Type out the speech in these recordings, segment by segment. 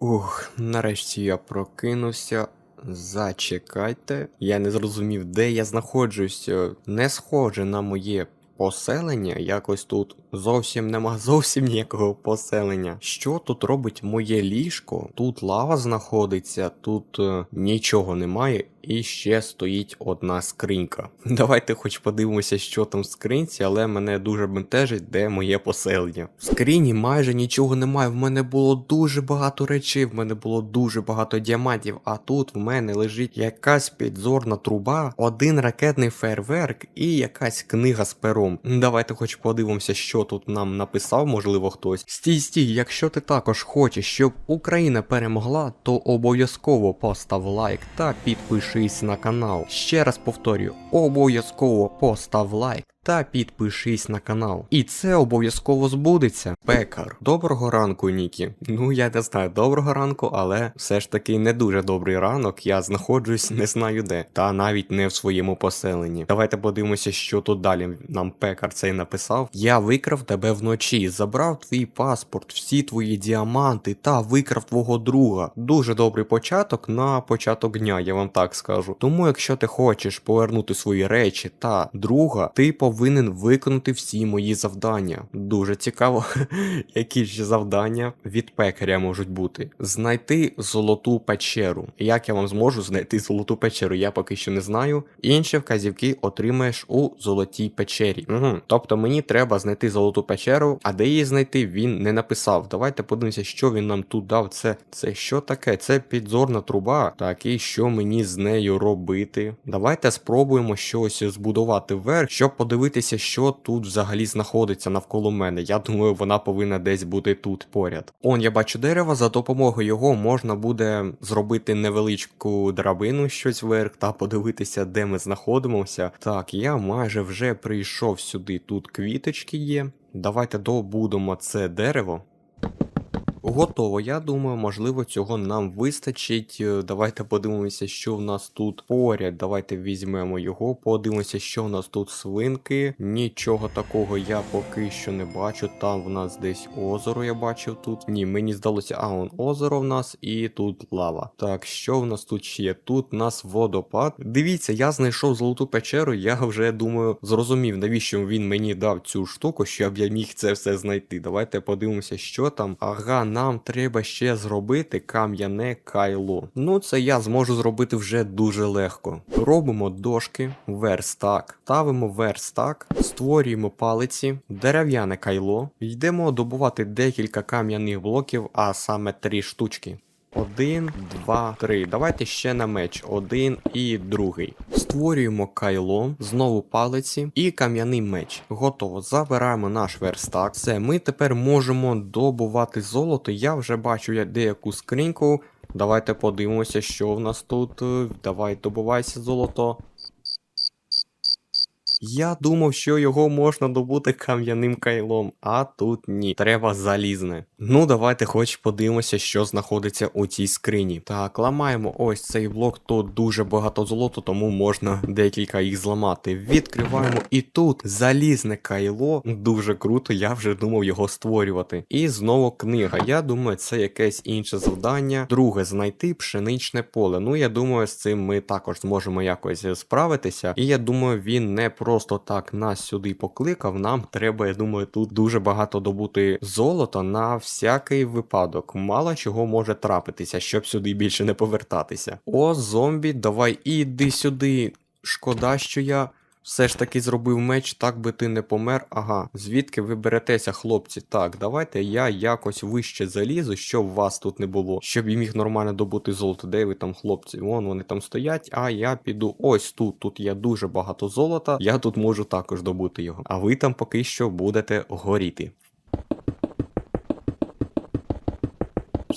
Ух, нарешті я прокинувся. Зачекайте. Я не зрозумів, де я знаходжусь. Е, Не схоже на моє поселення. Якось тут зовсім нема зовсім ніякого поселення. Що тут робить моє ліжко? Тут лава знаходиться, тут е, нічого немає. І ще стоїть одна скринька. Давайте хоч подивимося, що там в скринці, але мене дуже бентежить, де моє поселення. В скрині майже нічого немає. В мене було дуже багато речей, в мене було дуже багато діамантів, а тут в мене лежить якась підзорна труба, один ракетний фейерверк і якась книга з пером. Давайте хоч подивимося, що тут нам написав, можливо, хтось. Стій, стій, якщо ти також хочеш, щоб Україна перемогла, то обов'язково постав лайк та підпишись на канал. Ще раз повторюю, обов'язково постав лайк. Та підпишись на канал. І це обов'язково збудеться. Пекар. Доброго ранку, Нікі. Ну я не знаю, доброго ранку, але все ж таки не дуже добрий ранок. Я знаходжусь не знаю де, та навіть не в своєму поселенні. Давайте подивимося, що тут далі нам пекар цей написав. Я викрав тебе вночі, забрав твій паспорт, всі твої діаманти та викрав твого друга. Дуже добрий початок на початок дня, я вам так скажу. Тому, якщо ти хочеш повернути свої речі та друга, ти повинен виконати всі мої завдання. Дуже цікаво, які ж завдання від пекаря можуть бути. Знайти золоту печеру. Як я вам зможу знайти золоту печеру, я поки що не знаю. Інші вказівки отримаєш у золотій печері. Угу. Тобто мені треба знайти золоту печеру, а де її знайти він не написав. Давайте подивимося, що він нам тут дав. Це, це що таке? Це підзорна труба. Так, і що мені з нею робити? Давайте спробуємо щось збудувати вверх, щоб подивитися, що тут взагалі знаходиться навколо мене. Я думаю, вона повинна десь бути тут поряд. Он я бачу дерево, за допомогою його можна буде зробити невеличку драбину щось вверх та подивитися, де ми знаходимося. Так, я майже вже прийшов сюди. Тут квіточки є. Давайте добудемо це дерево. Готово, я думаю, можливо, цього нам вистачить. Е, Давайте подивимося, що в нас тут поряд. Давайте візьмемо його, подивимося, що в нас тут свинки. Нічого такого я поки що не бачу. Там в нас десь озеро я бачив тут. Ні, мені здалося, а он озеро в нас і тут лава. Так, що в нас тут ще? Тут в нас водопад. Дивіться, я знайшов золоту печеру, я вже думаю, зрозумів, навіщо він мені дав цю штуку, щоб я міг це все знайти. Давайте подивимося, що там. Ага, нам треба ще зробити кам'яне кайло. Ну, це я зможу зробити вже дуже легко. Робимо дошки, верстак, ставимо верстак, створюємо палиці, дерев'яне кайло, йдемо добувати декілька кам'яних блоків, а саме три штучки. Один, два, три. Давайте ще на меч. Один і другий. Створюємо кайло, знову палиці і кам'яний меч. Готово. Забираємо наш верстак. Все, ми тепер можемо добувати золото. Я вже бачу деяку скриньку. Давайте подивимося, що в нас тут. Давай добувайся золото. Я думав, що його можна добути кам'яним кайлом, а тут ні. Треба залізне. Ну, давайте хоч подивимося, що знаходиться у цій скрині. Так, ламаємо ось цей блок, тут дуже багато золота, тому можна декілька їх зламати. Відкриваємо і тут залізне кайло. Дуже круто, я вже думав його створювати. І знову книга. Я думаю, це якесь інше завдання. Друге, знайти пшеничне поле. Ну, я думаю, з цим ми також зможемо якось справитися. І я думаю, він не просто так нас сюди покликав. Нам треба, я думаю, тут дуже багато добути золота на всякий випадок. Мало чого може трапитися, щоб сюди більше не повертатися. О, зомбі, давай іди сюди. Шкода, що я. Все ж таки зробив меч, так би ти не помер. Ага, звідки ви беретеся, хлопці? Так, давайте я якось вище залізу, щоб вас тут не було, щоб я міг нормально добути золото. Де ви там, хлопці? Вон вони там стоять, а я піду ось тут. Тут є дуже багато золота. Я тут можу також добути його. А ви там поки що будете горіти.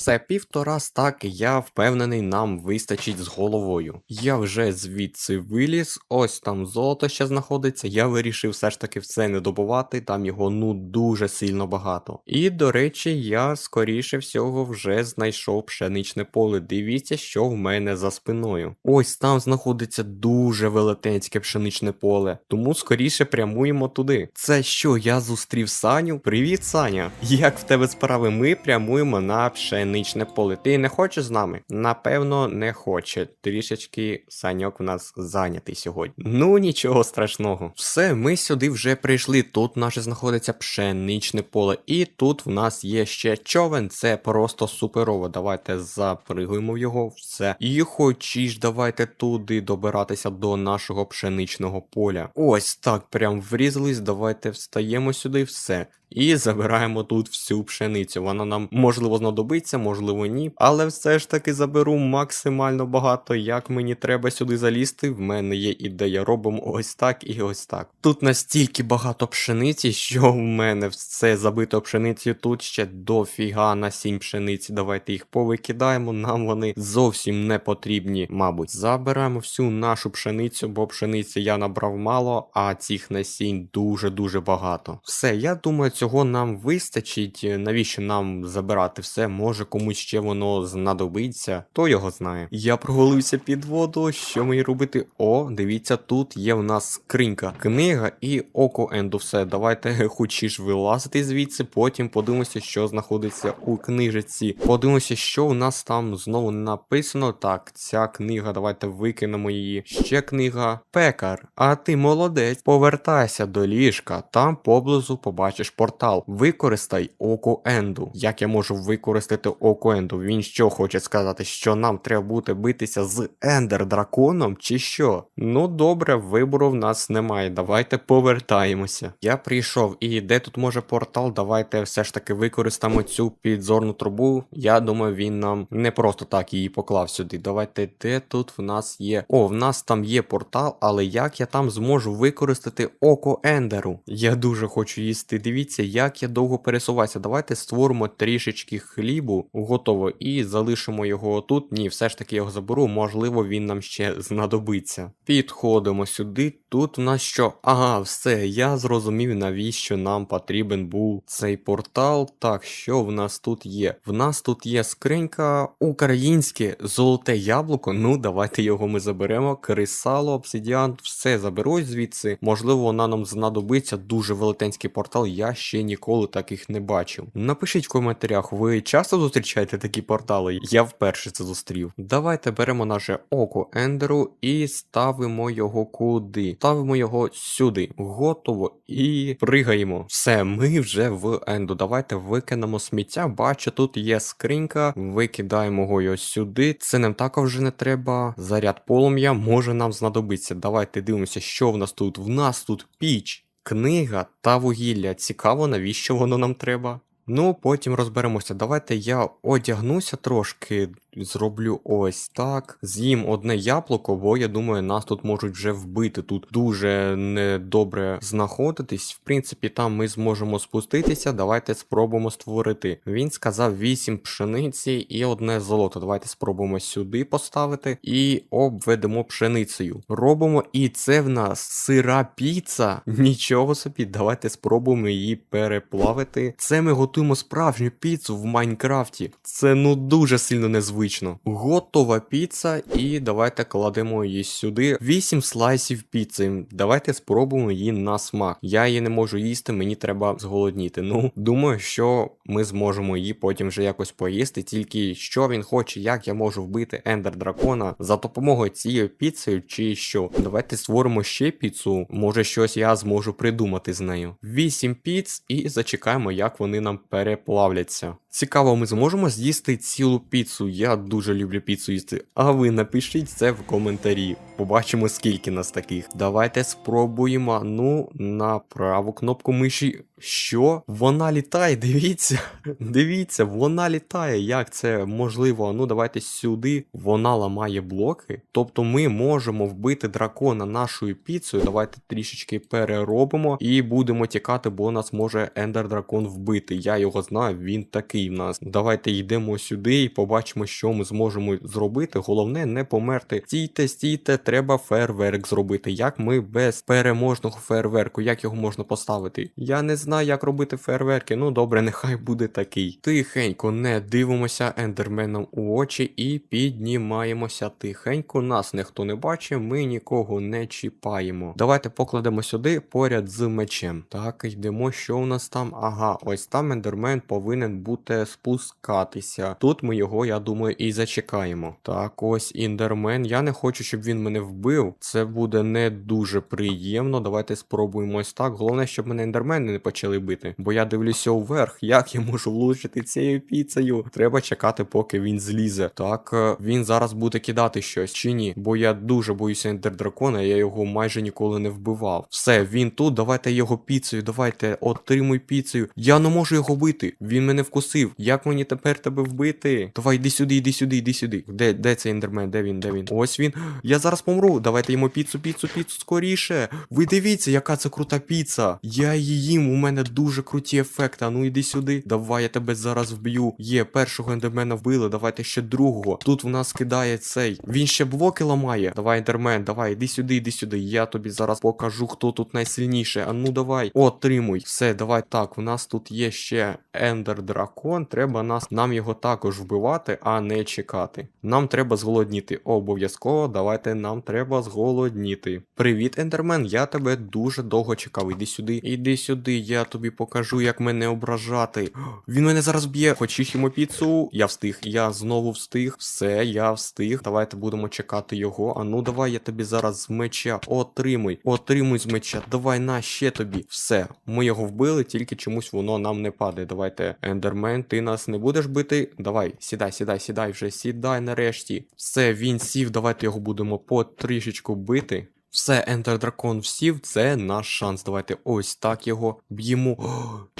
Все півтора стаки, я впевнений, нам вистачить з головою. Я вже звідси виліз, ось там золото ще знаходиться. Я вирішив все ж таки все не добувати, там його ну дуже сильно багато. І до речі, я скоріше всього вже знайшов пшеничне поле. Дивіться, що в мене за спиною. Ось там знаходиться дуже велетенське пшеничне поле, тому скоріше прямуємо туди. Це що, я зустрів Саню? Привіт, Саня! Як в тебе справи? Ми прямуємо на пшеничне пшеничне поле. Ти не хочеш з нами? Напевно, не хоче. Трішечки саньок в нас зайнятий сьогодні. Ну нічого страшного. Все, ми сюди вже прийшли. Тут наше знаходиться пшеничне поле, і тут в нас є ще човен. Це просто суперово. Давайте запригуємо в його. Все. І хочеш, давайте туди добиратися до нашого пшеничного поля. Ось так, прям врізались. Давайте встаємо сюди, все. І забираємо тут всю пшеницю. Вона нам можливо знадобиться, можливо, ні. Але все ж таки заберу максимально багато. Як мені треба сюди залізти, в мене є ідея. Робимо ось так і ось так. Тут настільки багато пшениці, що в мене все забито пшеницею. Тут ще дофіга насінь пшениці. Давайте їх повикидаємо. Нам вони зовсім не потрібні, мабуть. Забираємо всю нашу пшеницю, бо пшениці я набрав мало, а цих насінь дуже-дуже багато. Все, я думаю, цього нам вистачить. Навіщо нам забирати все? Може комусь ще воно знадобиться, хто його знає. Я провалився під воду. Що мені робити? О, дивіться, тут є в нас скринька, книга і око енду. Все, давайте хочеш вилазити звідси, потім подивимося, що знаходиться у книжці. Подивимося, що у нас там знову написано. Так, ця книга, давайте викинемо її. Ще книга. Пекар. А ти молодець. Повертайся до ліжка. Там поблизу побачиш портал. Використай око енду. Як я можу використати око енду? Він що хоче сказати, що нам треба буде битися з ендер драконом, чи що? Ну добре, вибору в нас немає. Давайте повертаємося. Я прийшов, і де тут може портал? Давайте все ж таки використаємо цю підзорну трубу. Я думаю, він нам не просто так її поклав сюди. Давайте, де тут в нас є. О, в нас там є портал, але як я там зможу використати око ендеру? Я дуже хочу їсти. Дивіться, як я довго пересуваюся. Давайте створимо трішечки хлібу, готово, і залишимо його тут. Ні, все ж таки його заберу. Можливо, він нам ще знадобиться. Підходимо сюди. Тут в нас що? Ага, все, я зрозумів, навіщо нам потрібен був цей портал. Так, що в нас тут є? В нас тут є скринька українське золоте яблуко. Ну, давайте його ми заберемо. Крисало, обсидіан, все заберу звідси. Можливо, вона нам знадобиться. Дуже велетенський портал. Я ще ніколи таких не бачив. Напишіть в коментарях, ви часто зустрічаєте такі портали? Я вперше це зустрів. Давайте беремо наше око Ендеру і ставимо його куди? Ставимо його сюди. Готово і пригаємо. Все, ми вже в енду. Давайте викинемо сміття. Бачу, тут є скринька. Викидаємо його сюди. Це нам також не треба. Заряд полум'я може нам знадобиться. Давайте дивимося, що в нас тут. В нас тут піч. Книга та вугілля. Цікаво, навіщо воно нам треба? Ну, потім розберемося. Давайте я одягнуся трошки, зроблю ось так. З'їм одне яблуко, бо я думаю, нас тут можуть вже вбити. Тут дуже недобре знаходитись. В принципі, там ми зможемо спуститися. Давайте спробуємо створити. Він сказав 8 пшениці і одне золото. Давайте спробуємо сюди поставити і обведемо пшеницею. Робимо, і це в нас сира піца. Нічого собі, давайте спробуємо її переплавити. Це ми готуємо справжню піцу в Майнкрафті. Це ну дуже сильно незвично. Готова піца, і давайте кладемо її сюди. 8 слайсів піци. Давайте спробуємо її на смак. Я її не можу їсти, мені треба зголодніти. Ну, думаю, що ми зможемо її потім вже якось поїсти. Тільки що він хоче, як я можу вбити ендер дракона за допомогою цієї піцею, чи що. Давайте створимо ще піцу. Може щось я зможу придумати з нею. 8 піц і зачекаємо, як вони нам переплавляться. Цікаво, ми зможемо з'їсти цілу піцу. Я дуже люблю піцу їсти. А ви напишіть це в коментарі. Побачимо, скільки нас таких. Давайте спробуємо. Ну, на праву кнопку миші. Що? Вона літає, дивіться. Дивіться, вона літає. Як це можливо? Ну, давайте сюди. Вона ламає блоки. Тобто ми можемо вбити дракона нашою піцею. Давайте трішечки переробимо і будемо тікати, бо нас може ендер дракон вбити. Я його знаю, він такий в нас. Давайте йдемо сюди і побачимо, що ми зможемо зробити. Головне не померти. Стійте, стійте, треба фейерверк зробити. Як ми без переможного фейерверку, як його можна поставити? Я не знаю, як робити фейерверки. Ну добре, нехай буде такий. Тихенько не дивимося ендерменам у очі і піднімаємося тихенько. Нас ніхто не бачить, ми нікого не чіпаємо. Давайте покладемо сюди поряд з мечем. Так, йдемо, що у нас там? Ага, ось там ендермен повинен бути давайте спускатися. Тут ми його, я думаю, і зачекаємо. Так, ось індермен. Я не хочу, щоб він мене вбив. Це буде не дуже приємно. Давайте спробуємо ось так. Головне, щоб мене індермени не почали бити. Бо я дивлюся вверх, як я можу влучити цією піцею. Треба чекати, поки він злізе. Так, е, він зараз буде кидати щось чи ні? Бо я дуже боюся ендердракона, я його майже ніколи не вбивав. Все, він тут. Давайте його піцею. Давайте отримуй піцею. Я не можу його бити. Він мене вкусив. Як мені тепер тебе вбити? Давай, йди сюди, йди сюди, йди сюди. Де, де цей ендермен? Де він? Де він? Ось він. Я зараз помру. Давайте йому піцу, піцу, піцу скоріше. Ви дивіться, яка це крута піца. Я її їм, у мене дуже круті ефекти. А ну йди сюди. Давай, я тебе зараз вб'ю. Є, першого ендермена вбили, давайте ще другого. Тут в нас кидає цей. Він ще блоки ламає. Давай, ендермен, давай, іди сюди, іди сюди. Я тобі зараз покажу, хто тут найсильніше. А ну давай. Отримуй. Все, давай так. У нас тут є ще ендер дракон. Треба нас нам його також вбивати, а не чекати. Нам треба зголодніти. Обов'язково, давайте нам треба зголодніти. Привіт, ендермен. Я тебе дуже довго чекав. Іди сюди. Іди сюди, я тобі покажу, як мене ображати. Він мене зараз б'є. Хочеш йому піцу? Я встиг. Я знову встиг. Все, я встиг. Давайте будемо чекати його. А ну давай я тобі зараз з меча. Отримуй. Отримуй з меча. Давай на ще тобі. Все. Ми його вбили, тільки чомусь воно нам не падає. Давайте, ендермен, ти нас не будеш бити. Давай, сідай, сідай, сідай вже. Сідай нарешті. Все, він сів. Давайте його будемо потрішечку бити. Все, Ендер Дракон всів, це наш шанс. Давайте ось так його б'ємо.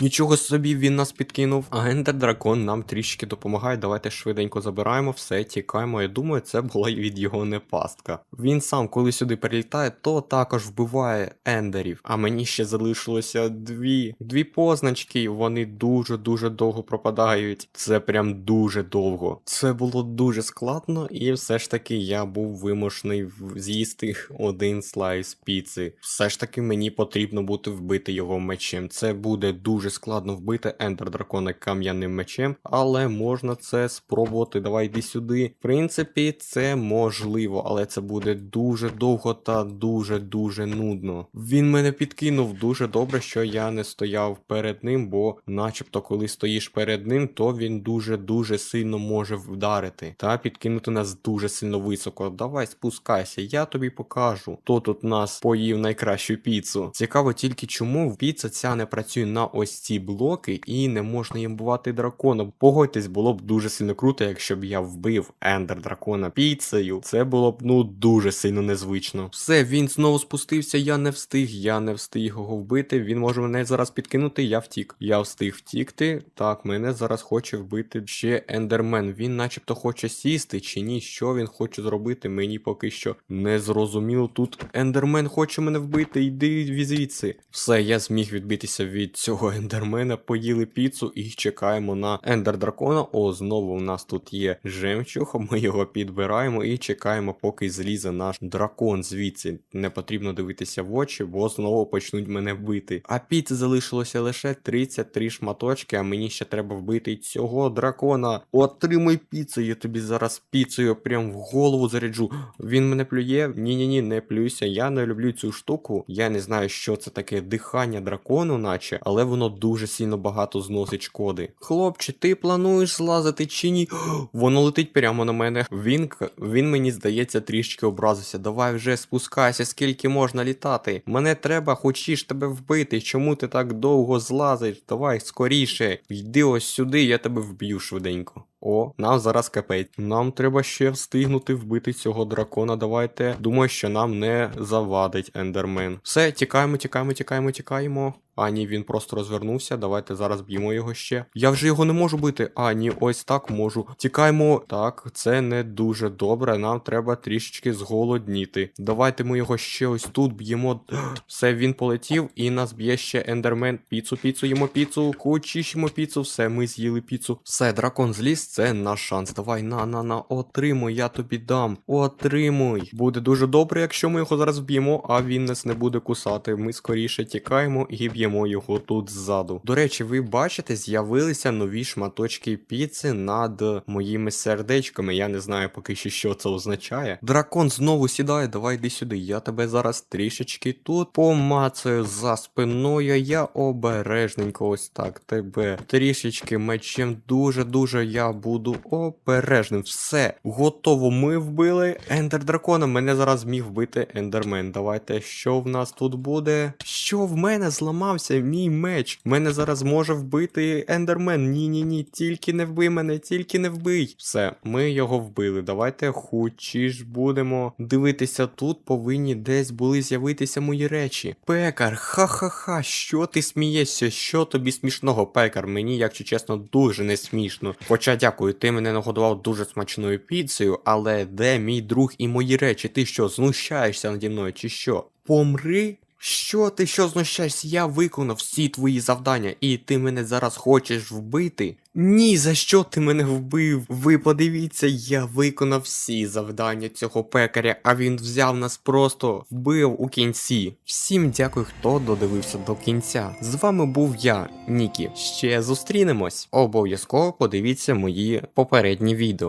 Нічого собі він нас підкинув. А Ендер Дракон нам трішки допомагає. Давайте швиденько забираємо, все, тікаємо. Я думаю, це була від його не пастка. Він сам, коли сюди перелітає, то також вбиває ендерів. А мені ще залишилося дві. Дві позначки. Вони дуже-дуже довго пропадають. Це прям дуже довго. Це було дуже складно, і все ж таки я був вимушений з'їсти один слайс піци. Все ж таки мені потрібно бути вбити його мечем. Це буде дуже складно вбити ендер дракона кам'яним мечем, але можна це спробувати. Давай йди сюди. В принципі, це можливо, але це буде дуже довго та дуже-дуже нудно. Він мене підкинув дуже добре, що я не стояв перед ним, бо, начебто, коли стоїш перед ним, то він дуже-дуже сильно може вдарити та підкинути нас дуже сильно високо. Давай спускайся, я тобі покажу. Хто тут нас поїв найкращу піцу? Цікаво тільки чому піца ця не працює на ось ці блоки і не можна їм бувати дракона. Погодьтесь, було б дуже сильно круто, якщо б я вбив ендер дракона піцею. Це було б ну дуже сильно незвично. Все, він знову спустився, я не встиг, я не встиг його вбити. Він може мене зараз підкинути, я втік. Я встиг втікти. Так, мене зараз хоче вбити ще ендермен. Він начебто хоче сісти чи ні. Що він хоче зробити? Мені поки що не зрозуміло. Тут ендермен хоче мене вбити, йди звідси. Все, я зміг відбитися від цього ендермена, поїли піцу і чекаємо на ендер дракона. О, знову у нас тут є жемчуг, ми його підбираємо і чекаємо, поки злізе наш дракон звідси. Не потрібно дивитися в очі, бо знову почнуть мене бити. А піци залишилося лише 33 шматочки, а мені ще треба вбити цього дракона. Отримуй піцу, я тобі зараз піцею прям в голову заряджу. Він мене плює? Ні-ні-ні, не плюйся. Я не люблю цю штуку. Я не знаю, що це таке дихання дракону, наче, але воно дуже сильно багато зносить шкоди. Хлопче, ти плануєш злазити чи ні? Воно летить прямо на мене. Він, він мені здається, трішки образився. Давай вже спускайся, скільки можна літати. Мене треба, хочеш тебе вбити. Чому ти так довго злазиш? Давай скоріше. Йди ось сюди, я тебе вб'ю швиденько. О, нам зараз капець. Нам треба ще встигнути вбити цього дракона. Давайте. Думаю, що нам не завадить ендермен. Все, тікаємо, тікаємо, тікаємо, тікаємо. А ні, він просто розвернувся. Давайте зараз б'ємо його ще. Я вже його не можу бити. А, ні, ось так можу. Тікаємо. Так, це не дуже добре. Нам треба трішечки зголодніти. Давайте ми його ще ось тут б'ємо. Все, він полетів, і нас б'є ще ендермен. Піцу, піцу, їмо піцу. Йому піцу. Все, ми з'їли піцу. Все, дракон зліз, це наш шанс. Давай, на, на, на, отримуй, я тобі дам. Отримуй. Буде дуже добре, якщо ми його зараз б'ємо, а він нас не буде кусати. Ми скоріше тікаємо і б'ємо вб'ємо його тут ззаду. До речі, ви бачите, з'явилися нові шматочки піци над моїми сердечками. Я не знаю поки що, що це означає. Дракон знову сідає, давай йди сюди. Я тебе зараз трішечки тут помацаю за спиною. Я обережненько ось так тебе трішечки мечем. Дуже-дуже я буду обережним. Все, готово. Ми вбили ендер дракона. Мене зараз зміг вбити ендермен. Давайте, що в нас тут буде? Що в мене зламався мій меч? Мене зараз може вбити ендермен. Ні, ні, тільки не вбий мене, тільки не вбий. Все, ми його вбили. Давайте хучі ж будемо дивитися тут. Повинні десь були з'явитися мої речі. Пекар, ха-ха-ха, що ти смієшся? Що тобі смішного, пекар? Мені, якщо чесно, дуже не смішно. Хоча дякую, ти мене нагодував дуже смачною піцею, але де мій друг і мої речі? Ти що, знущаєшся наді мною, чи що? Помри? Що ти що знущаєшся? Я виконав всі твої завдання, і ти мене зараз хочеш вбити? Ні, за що ти мене вбив? Ви подивіться, я виконав всі завдання цього пекаря, а він взяв нас просто вбив у кінці. Всім дякую, хто додивився до кінця. З вами був я, Нікі. Ще зустрінемось. Обов'язково подивіться мої попередні відео.